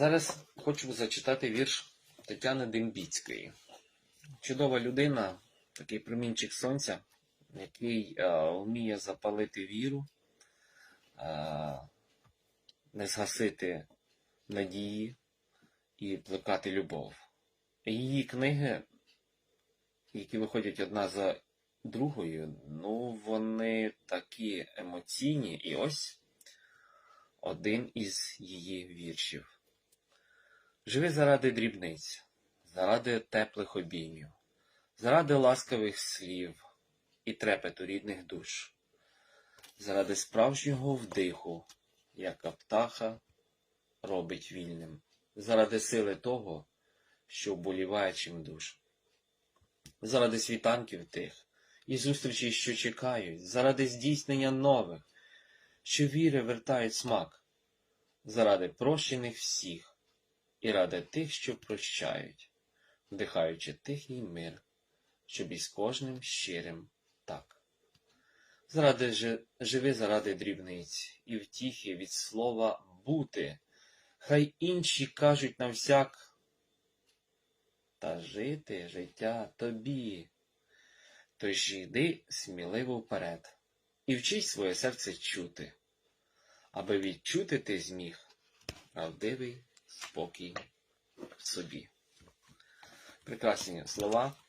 Зараз хочу зачитати вірш Тетяни Дембіцької. Чудова людина, такий промінчик сонця, який е, вміє запалити віру, е, не згасити надії і плекати любов. Її книги, які виходять одна за другою, ну вони такі емоційні. І ось один із її віршів. Живи заради дрібниць, заради теплих обіймів, заради ласкавих слів і трепету рідних душ, заради справжнього вдиху, яка птаха робить вільним, заради сили того, що вболіває чим душ, заради світанків тих і зустрічей, що чекають, заради здійснення нових, що віри вертають смак, заради прощених всіх і ради тих, що прощають, вдихаючи тихий мир, щоб із кожним щирим так. Заради жи- живи заради дрібниць і втіхи від слова бути, хай інші кажуть нам всяк, та жити життя тобі. Тож йди сміливо вперед і вчись своє серце чути, аби відчути ти зміг правдивий спокій в собі. Прекрасні слова.